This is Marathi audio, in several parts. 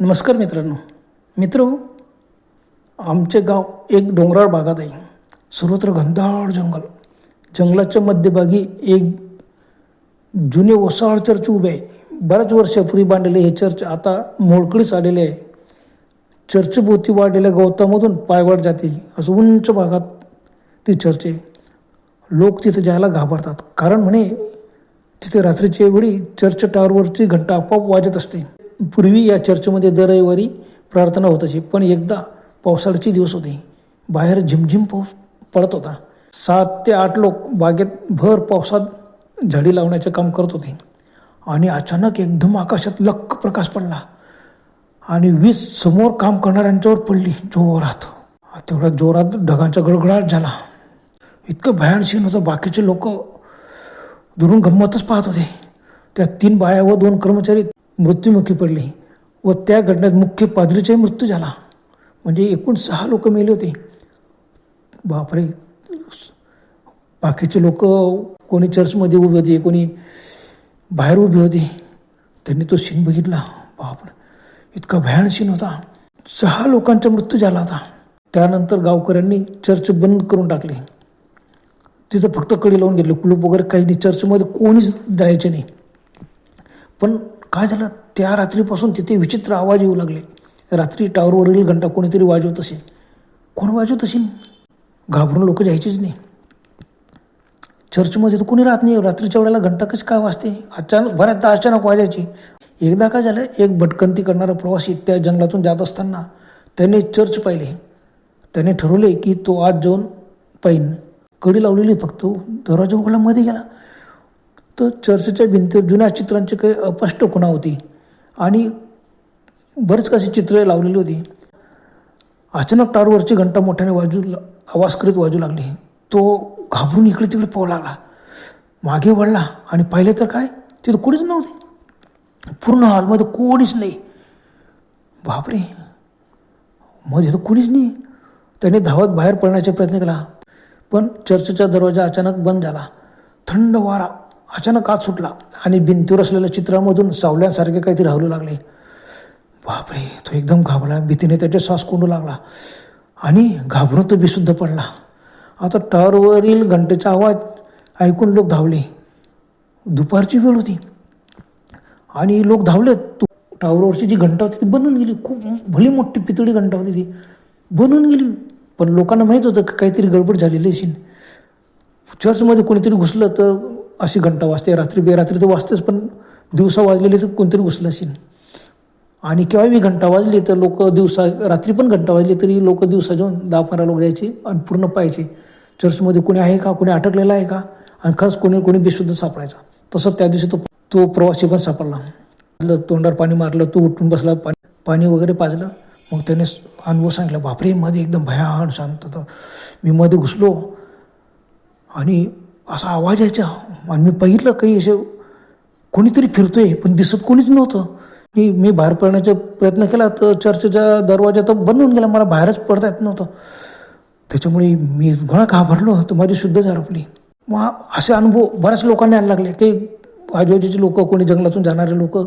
नमस्कार मित्रांनो. मित्र आमचे गाव एक डोंगराळ भागात आहे. सर्वत्र घनदाळ जंगल. जंगलाच्या मध्यभागी एक जुने ओसाळ चर्च उभे आहे. बऱ्याच वर्षापूर्वी बांधलेले हे चर्च आता मोडकळीस आलेले आहे. चर्चभोवती वाढलेल्या गवतामधून पायवाट जाते. असं उंच भागात ती चर्च आहे. लोक तिथे जायला घाबरतात. कारण म्हणे तिथे रात्रीच्या वेळी चर्च टावरवरची घंटा आपोआप वाजत असते. पूर्वी या चर्चमध्ये दर रविवारी प्रार्थना होत असे पण एकदा पावसाळ्याचे दिवस होते. बाहेर झिमझिम पाऊस पडत होता. सात ते आठ लोक बागेत भर पावसात झाडी लावण्याचे काम करत होते. आणि अचानक एकदम आकाशात लक्क प्रकाश पडला. आणि वीज समोर काम करणाऱ्यांच्यावर पडली जोरात. तेवढ्या जोरात ढगांचा गडगडाट झाला. इतकं भयानशीन होतं. बाकीचे लोक दुरून गंमतच पाहत होते. त्या तीन बाया व दोन कर्मचारी मृत्युमुखी पडले व त्या घटनेत मुख्य पादरीचाही मृत्यू झाला. म्हणजे एकूण सहा लोक मेले होते. बापरे. बाकीचे लोक कोणी चर्चमध्ये उभे होते कोणी बाहेर उभे होते. त्यांनी तो सीन बघितला. बापरे. इतका भयान सीन होता. सहा लोकांचा मृत्यू झाला होता. त्यानंतर गावकऱ्यांनी चर्च बंद करून टाकले. तिथं फक्त कडी लावून घेतले. कुलूप वगैरे काही नाही चर्चमध्ये कोणीच जायचे नाही. पण काय झालं? त्या रात्रीपासून तिथे विचित्र आवाज येऊ लागले. रात्री टावरवरील घंटा कोणीतरी वाजवत असेल. कोण वाजवत असेल? घाबरून लोक जायचीच नाही. चर्चमध्ये तर कोणी राहत नाही. रात्रीच्या वेळेला घंटा कशी काय वाजते? अचानक बऱ्याचदा अचानक वाजायची. एकदा काय झालं? एक भटकंती करणारा प्रवासी त्या जंगलातून जात असताना त्याने चर्च पाहिले. त्याने ठरवले की तो आज जाऊन पाहिन कडी लावलेली फक्त दरवाजा उघडला मध्ये गेला. तर चर्चच्या भिंतीवर जुन्या चित्रांची काही अस्पष्ट खुणा होती. आणि बरीच काही चित्रे लावलेली होती. अचानक टारवरची घंटा मोठ्याने वाजू आवाज करीत वाजू लागली. तो घाबरून इकडे तिकडे पोहू लागला. मागे वळला. आणि पाहिले तर काय? तिथं कोणीच नव्हते. पूर्ण हॉलमध्ये कोणीच नाही. बापरे. मध्ये तर कोणीच नाही. त्याने धावत बाहेर पडण्याचा प्रयत्न केला. पण चर्चचा दरवाजा अचानक बंद झाला. थंड वारा. अचानक आत सुटला आणि भिंतीवर असलेल्या चित्रामधून सावल्यांसारखे काहीतरी हलू लागले. बापरे तो एकदम घाबरला. भीतीने त्याचे श्वास कोंडू लागला आणि घाबरून तो बेशुद्ध पडला. आता टावरवरील घंटेचा आवाज ऐकून लोक धावले. दुपारची वेळ होती. आणि लोक धावले तो टावरवरची जी घंटा होती ती बनून गेली. खूप भली मोठी पितळी घंटा होती ती. बनून गेली. पण लोकांना माहीत होतं की काहीतरी गडबड झालेली असेल चर्चमध्ये कोणीतरी घुसलं तर अशी घंटा वाजते रात्री बेरात्री तर वाजतेच पण दिवसा वाजलेली तर कोणतरी घुसलं असेल. आणि केव्हा मी घंटा वाजली तर लोक दिवसा रात्री पण घंटा वाजली तरी लोक दिवसा जाऊन दहा पंधरा लोक जायचे आणि पूर्ण पाहायचे. चर्चमध्ये कोणी आहे का कोणी अटकलेला आहे का? आणि खरंच कोणी कोणी बेशुद्ध सापडायचा. तसं त्या दिवशी तो तो प्रवासी पण सापडला. तोंडावर पाणी मारलं तो उठून बसला पाणी पाणी वगैरे पाजलं. मग त्याने अनुभव सांगितला बापरे मध्ये एकदम भयान शांत मी मध्ये घुसलो आणि असा आवाज यायचा. आणि मी पहिलं काही असे कोणीतरी फिरतोय पण दिसत कोणीच नव्हतं. मी मी बाहेर पडण्याचा प्रयत्न केला तर चर्चेचा दरवाजा तर बंद होऊन गेला. मला बाहेरच पडता येत नव्हतं. त्याच्यामुळे मी घोळा घाबरलो तर माझी शुद्ध झडपली मग असे अनुभव बऱ्याच लोकांना यायला लागले. काही आजूबाजूचे लोक कोणी जंगलातून जाणारे लोक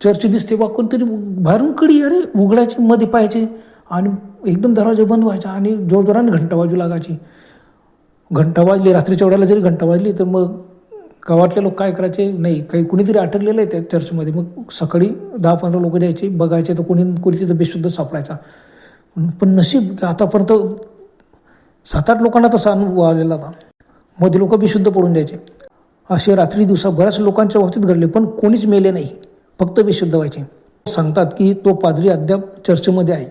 चर्च दिसते बा कोणतरी बाहेरून कडी अरे उघडायची मध्ये पाहायचे आणि एकदम दरवाजा बंद व्हायचा आणि जोरजोराने घंटा वाजू लागायची. घंटा वाजली रात्रीच्या वेळेला जरी घंटा वाजली तर मग गावातले लोक काय करायचे? नाही काही कुणीतरी अटकलेलं आहे त्या चर्चमध्ये. मग सकाळी दहा पंधरा लोक द्यायचे बघायचे तर कोणी कोणी तिथं बेशुद्ध सापडायचा. पण नशीब आतापर्यंत सात आठ लोकांना तसा अनुभव आलेला होता. मध्ये लोक बेशुद्ध पडून द्यायचे असे रात्री दिवसा बऱ्याच लोकांच्या बाबतीत घडले पण कोणीच मेले नाही. फक्त बेशुद्ध व्हायचे. सांगतात की तो पादरी अद्याप चर्चमध्ये आहे.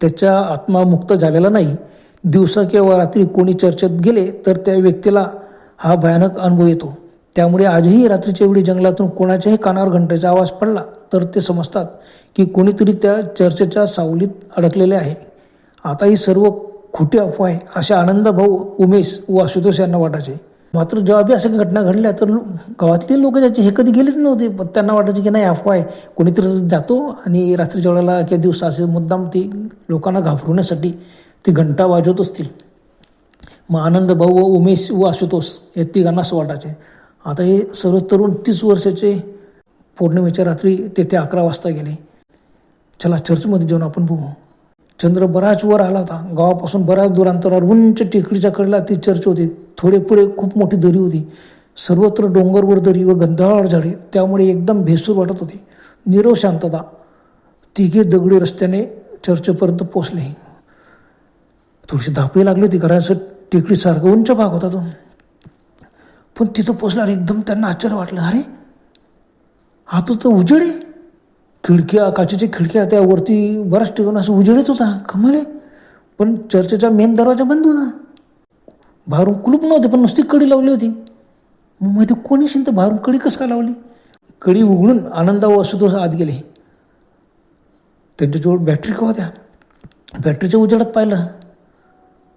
त्याच्या आत्मा मुक्त झालेला नाही. दिवसा किंवा रात्री कोणी चर्चेत गेले तर त्या व्यक्तीला हा भयानक अनुभव येतो. त्यामुळे आजही रात्रीच्या वेळी जंगलातून कोणाच्याही कानावर घंटेचा आवाज पडला तर ते समजतात की कोणीतरी त्या चर्चेच्या सावलीत अडकलेले आहे. आता ही सर्व खोटी अफवा आहे असे आनंद भाऊ उमेश व आशुतोष यांना वाटायचे. मात्र जेव्हा अशा घटना घडल्या तर गावातले लोक ज्याचे हे कधी गेलेच नव्हते पण त्यांना वाटायचे की नाही अफवा आहे कोणीतरी जातो आणि रात्रीच्या वेळेला किंवा दिवसा असे मुद्दाम ती लोकांना घाबरवण्यासाठी ती घंटा वाजवत असतील. मग आनंद भाऊ व उमेश व आशुतोष हे तिघांना असं वाटायचे. आता हे सर्व तरुण तीस वर्षाचे पौर्णिमेच्या रात्री तेथे अकरा वाजता गेले. चला चर्चमध्ये जाऊन आपण बघू. चंद्र बराच वर आला होता. गावापासून बऱ्याच दूर अंतरावर उंच टेकडीच्या कडेला ती चर्च होती. थोडे पुढे खूप मोठी दरी होती. सर्वत्र डोंगरवर दरी व गंधाळ झाडे त्यामुळे एकदम भेसूर वाटत होती. निरव शांतता. तिघे दगडी रस्त्याने चर्चपर्यंत पोचले थोडीशी धापही लागली होती कारण असं टेकडीसारखं उंच भाग होता तो. पण तिथं पोचल्यावर एकदम त्यांना आश्चर्य वाटलं. अरे हा तो तर उजेड आहे. खिडक्या काचेच्या खिडक्या त्यावरती बऱ्याच ठिकाणी असं उजेडच होता. कमाल आहे. पण चर्चेचा मेन दरवाजा बंद होता. बाहेरून कुलूप नव्हते पण नुसती कडी लावली होती. मग मध्ये कोणी शिंत बाहेरून कडी कसं काय लावली? कडी उघडून आनंदा व असुतोष आत गेले. त्यांच्याजवळ बॅटरी का होत्या? बॅटरीच्या उजेडात पाहिलं.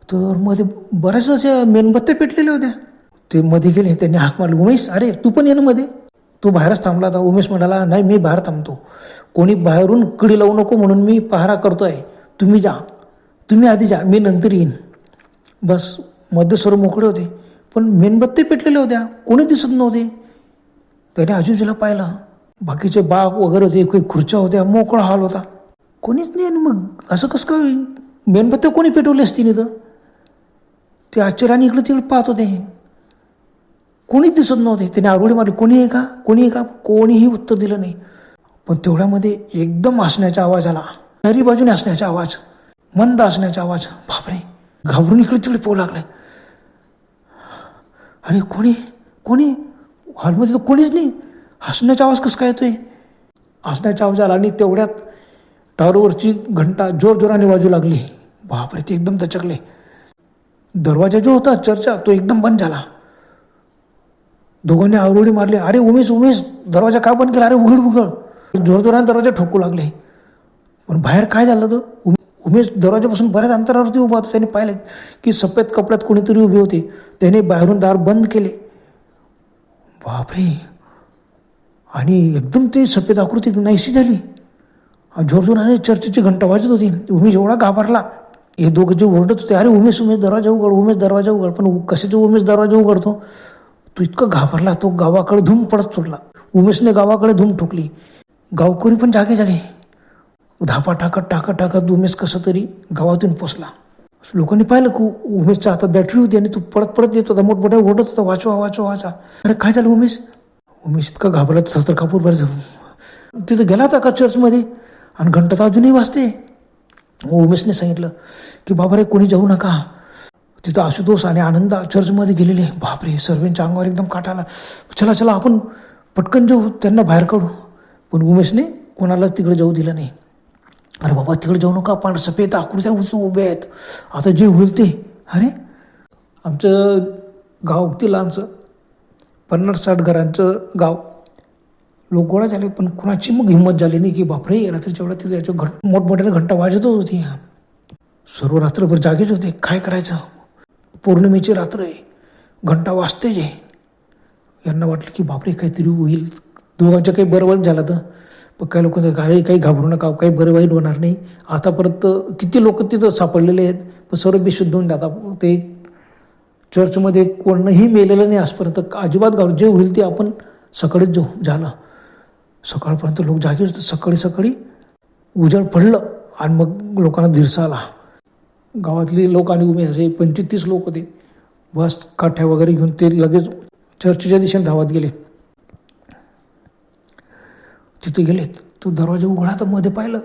तर मध्ये बऱ्याच अशा मेणबत्त्या पेटलेल्या होत्या. ते मध्ये गेले त्यांनी हाक मारली उमेश अरे तू पण ये ना मध्ये. तू बाहेरच थांबला होता उमेश म्हणाला नाही मी बाहेर थांबतो. कोणी बाहेरून कडी लावू नको म्हणून मी पहारा करतो आहे तुम्ही जा. तुम्ही आधी जा. मी नंतर येईन. बसमध्ये सर्व मोकळे होते. पण मेणबत्ते पेटलेल्या होत्या. कोणी दिसत नव्हते. त्याने आजूबाजूला पाहिलं. बाकीचे बाग वगैरे होते काही खुर्च्या होत्या मोकळा हाल होता. कोणीच नाही आणि मग असं कसं काय होईल? मेणबत्त्या कोणी पेटवले असतील इथं ते आश्चर्याने इकडे तिकडे पाहत होते. कोणीच दिसत नव्हते. त्याने आरोळी मारली. कोणी आहे का? कोणी आहे का? कोणीही उत्तर दिलं नाही. पण तेवढ्यामध्ये एकदम हसण्याचा आवाज आला. चारी बाजूने हसण्याचा आवाज. मंद हसण्याचा आवाज. बापरे. घाबरून इकडे तिकडे पोहू लागलाय अरे कोणी? कोणी? हॉलमध्ये तर कोणीच नाही. हसण्याचा आवाज कसं काय येतोय? हसण्याचा आवाज आला आणि तेवढ्यात टावरवरची घंटा जोरजोराने वाजू लागली. बापरे ते एकदम दचकले. दरवाजा जो होता चर्चा तो एकदम बंद झाला. दोघांनी आवरोडी मारली. अरे उमेश उमेश दरवाजा का बंद केला? अरे उघड उघड. जोरजोराने दरवाजा ठोकू लागले. पण बाहेर काय झालं तर उमे- उमेश दरवाजापासून बऱ्याच अंतरावरती उभा होता. त्याने पाहिलं की सफेद कपड्यात कोणीतरी उभे होते. त्याने बाहेरून दार बंद केले. बापरे! आणि एकदम ते सफेद आकृती नाहीशी झाली. जोरजोराने चर्चेची घंटा वाजत होती. उमेश एवढा घाबरला. हे दोघं जे ओरडत होते अरे उमेश उमेश दरवाजा उघड उमेश दरवाजा उघड. पण कशाचा उमेश दरवाजा उघडतो? तो इतका घाबरला तो गावाकडे धूम पडत तोडला उमेशने गावाकडे धूम ठोकली. गावकरी पण जागे झाले. धापा टाकत टाकत टाकत उमेश कसं तरी गावातून पोचला. लोकांनी पाहिलं की उमेशच्या हातात बॅटरी होती आणि तो पडत पडत येत होता. मोठमोठ्या ओढत होता वाचवा वाचवा वाचा. अरे काय झालं उमेश? उमेश इतका घाबरला सतर कापूर बरं तिथं गेला होता का चर्चमध्ये आणि घंटा तर अजूनही वाजते हो, उमेशने सांगितलं की बाबा रे कोणी जाऊ नका. तिथं आशुतोष आणि आनंदा चर्चमध्ये गेलेले. बापरे सर्वांच्या अंगावर एकदम काटाला चला चला आपण पटकन जाऊ त्यांना बाहेर काढू. पण उमेशने कोणालाच तिकडे जाऊ दिलं नाही. अरे बाबा तिकडे जाऊ नका पण सफेद आकृत्या उच उभे आहेत. आता जे होईल ते. अरे आमचं गाव अगदी लांबचं पन्नास साठ घरांचं गाव. लोक गोळा झाले पण कुणाची मग हिंमत झाली नाही की बापरे रात्रीच्या वेळा तिथे याच्या घट मोठमोठ्याने घंटा वाजतच होती. सर्व रात्रभर जागेच होते. काय करायचं? पौर्णिमेची रात्र आहे. घंटा वाजते जे यांना वाटलं की बापरे काहीतरी होईल. दोघांचं काही बरं वाईट झालं तर. पण काही लोक काही काही घाबरू नका काही बरं वाईट होणार नाही. आतापर्यंत किती लोक तिथं सापडलेले आहेत? पण सर्व बेशुद्ध होऊन आता ते चर्चमध्ये कोणही मेलेलं नाही आजपर्यंत. अजिबात घाबरू जे होईल ते आपण सकाळीच जाऊ झालं. सकाळपर्यंत लोक जागे होते. सकाळी सकाळी उजाड पडलं आणि मग लोकांना दिरसा आला. गावातले लोक आणि उभे असे पंचवीस तीस लोक होते. बस काठ्या वगैरे घेऊन ते लगेच चर्चच्या दिशेने धावत गेले. तिथे गेलेत. तो दरवाजा उघडा तर मध्ये पाहिलं.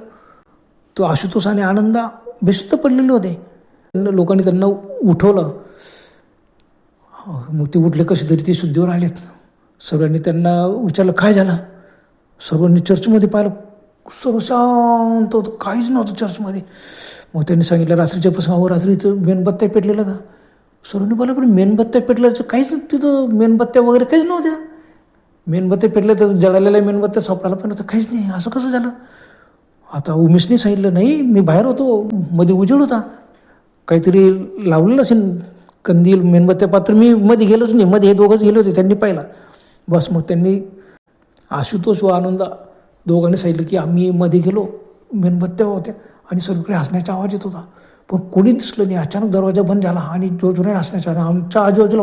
तो आशुतोष आणि आनंदा बेशुद्ध पडलेले होते. त्यांना लोकांनी त्यांना उठवलं. मग ते उठले कसे तरी ते शुद्धीवर आलेत. सगळ्यांनी त्यांना विचारलं काय झालं? सर्वांनी चर्चमध्ये पाहिलं. सर्व शांत होतं. काहीच नव्हतं चर्चमध्ये. मग त्यांनी सांगितलं रात्रीच्या प्रसंगावर रात्रीचं मेणबत्त्या पेटलेलं होता सर्वांनी पाहिलं पण मेणबत्त्या पेटल्याचं काहीच तिथं मेणबत्त्या वगैरे काहीच नव्हत्या. मेणबत्त्या पेटल्या तर जळालेल्या मेणबत्त्या सापडायला पण नव्हतं काहीच नाही. असं कसं झालं? आता उमेशने सांगितलं नाही मी बाहेर होतो. मध्ये उजेड होता. काहीतरी लावलेलं असेल कंदील मेणबत्त्या पात्र मी मध्ये गेलोच नाही. मध्ये हे दोघंच गेले होते त्यांनी पाहिला. बस मग त्यांनी आशुतोष व आनंदा दोघांनी सांगितलं की आम्ही मध्ये गेलो मेणबत्त्या होत्या आणि सगळीकडे हसण्याचा आवाज येत होता. पण कोणी दिसलं नाही. अचानक दरवाजा बंद झाला आणि जोरजोराने हसण्याचा आमच्या आजूबाजूला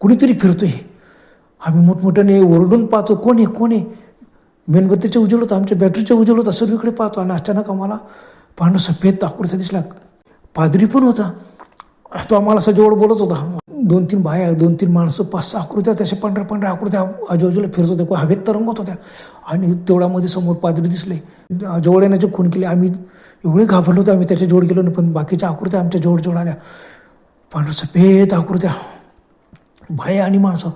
कुणीतरी फिरतोय. आम्ही मोठमोठ्याने ओरडून पाहतो कोण आहे? कोण आहे? मेणबत्तीचे उजेड होतं आमच्या बॅटरीचे उजेड होतं सगळीकडे पाहतो आणि अचानक आम्हाला पांढरं सफेद आकृत्या दिसला. पादरी पण होता. तो आम्हाला सजवळ जवळ बोलत होता. दोन तीन बाया दोन तीन माणसं पाच सहा आकृत्या त्याच्या पांढऱ्या पांढऱ्या आकृत्या आजूबाजूला फिरत होत्या कोण हवेत तरंगत होत्या. आणि तेवढ्यामध्ये समोर पादरी दिसले. जवळ येण्याचे खून केले. आम्ही एवढे घाबरलो होतो आम्ही त्याच्या जोड गेलो नाही पण बाकीच्या आकृत्या आमच्या जोड जोड आल्या. पांढऱ्या सफेद आकृत्या. बाया आणि माणसं.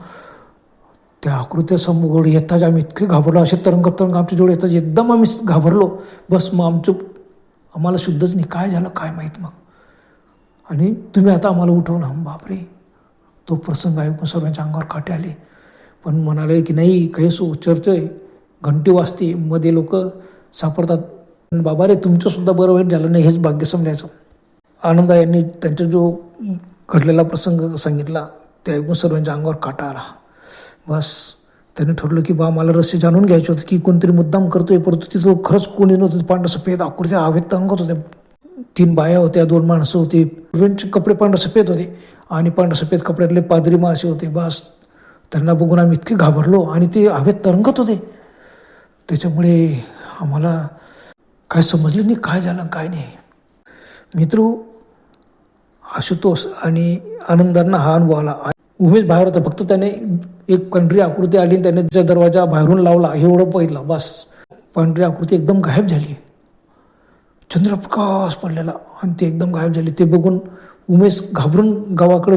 त्या आकृत्या समोर येताच आम्ही इतके घाबरलो असे तरंग तरंग आमच्या जोड येताच एकदम आम्ही घाबरलो. बस मग आमचं आम्हाला शुद्धच नाही. काय झालं काय माहीत मग? आणि तुम्ही आता आम्हाला उठवलं. बापरे. तो प्रसंग ऐकून सर्वांच्या अंगावर काटे आले. पण म्हणाले की नाही काही सो चर्च आहे घंटी वाजते मध्ये लोक सापडतात. पण बाबा रे तुमचंसुद्धा बरं वाईट झालं नाही हेच भाग्य समजायचं. आनंदा यांनी त्यांचा जो घडलेला प्रसंग सांगितला ते ऐकून सर्वांच्या अंगावर काटा आला. बस त्याने ठरलं की बा मला रस्ते जाणून घ्यायचे होते की कोणतरी मुद्दाम करतोय परंतु तिथं खरंच कोणी नव्हतं. पांढरं सफेद आकृत्या हवेत अंगत होत्या तीन बाया होत्या दोन माणसं होती. कपडे पांढरं सफेद होते. आणि पांढरं सफेद कपड्यातले पादरी मासे होते बास. त्यांना बघून आम्ही इतके घाबरलो आणि ते हवेत तरंगत होते. त्याच्यामुळे आम्हाला काय समजलं नाही काय झालं काय नाही. मित्र आशुतोष आणि आनंदांना हा अनुभव आला. उमेश बाहेर होता फक्त त्याने एक पांढरी आकृती आली आणि त्याने त्याचा दरवाजा बाहेरून लावला एवढं पहिला बस. पांढरी आकृती एकदम गायब झाली. चंद्रप्रकाश पडलेला आणि ते एकदम गायब झाली. ते बघून उमेश घाबरून गावाकडे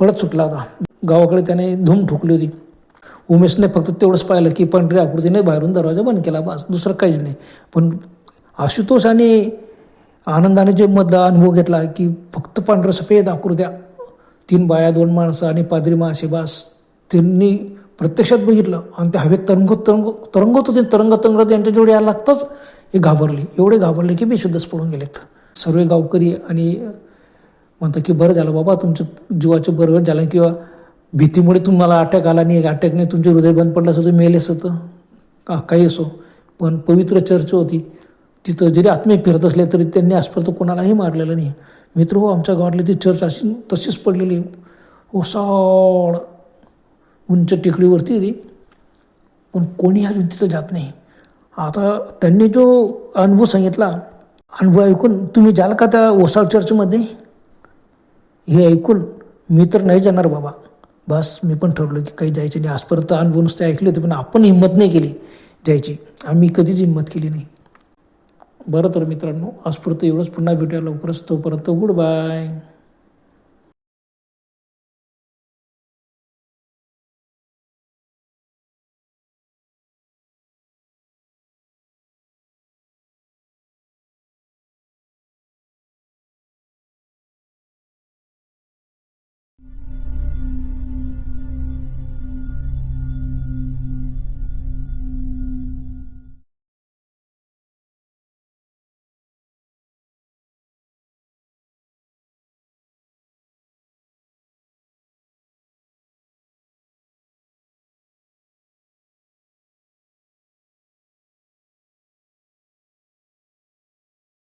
पळत सुटला होता. गावाकडे त्याने धूम ठोकली होती. उमेशने फक्त तेवढंच पाहिलं की पांढरी आकृतीने बाहेरून दरवाजा बंद केला. बस दुसरं काहीच नाही. पण आशुतोष आणि आनंदाने जे मधला अनुभव घेतला की फक्त पांढरं सफेद आकृत्या तीन बाया दोन माणसं आणि पादरी मासे बास त्यांनी प्रत्यक्षात बघितलं. आणि ते हवेत तरंगत तरंग तरंगत होते तरंग तरंगत यांच्या जोडी यायला लागताच. हे घाबरले. एवढे घाबरले की बेशुद्धच पडून गेलेत. सर्व गावकरी आणि म्हणतात की बरं झालं बाबा तुमचं जीवाचं बरोबर झालं किंवा भीतीमुळे तुम्हाला अटॅक आला नाही अटॅकने तुमचे हृदय बंद पडलं असं तुम्ही मेलेच होतं का काही असो. पण पवित्र चर्च होती. तिथं जरी आत्मे फिरत असले तरी त्यांनी आजपर्यंत कोणालाही मारलेलं नाही. मित्र हो आमच्या गावातली ती चर्च अशी तशीच पडलेली. ओसाड उंच टेकडीवरती ती पण कोणी अजून तिथं जात नाही. आता त्यांनी जो अनुभव सांगितला अनुभव ऐकून तुम्ही जाल का त्या ओसाड चर्चमध्ये? हे ऐकून मी तर नाही जाणार बाबा. बस मी पण ठरवलं की काही जायचे नाही. आजपर्यंत अनुभव नुसते ऐकले होते पण आपण हिंमत नाही केली जायची आम्ही कधीच हिंमत केली नाही. बरं तर मित्रांनो आजपर्यंत एवढंच. पुन्हा भेटूया लवकरच. तोपर्यंत गुड बाय.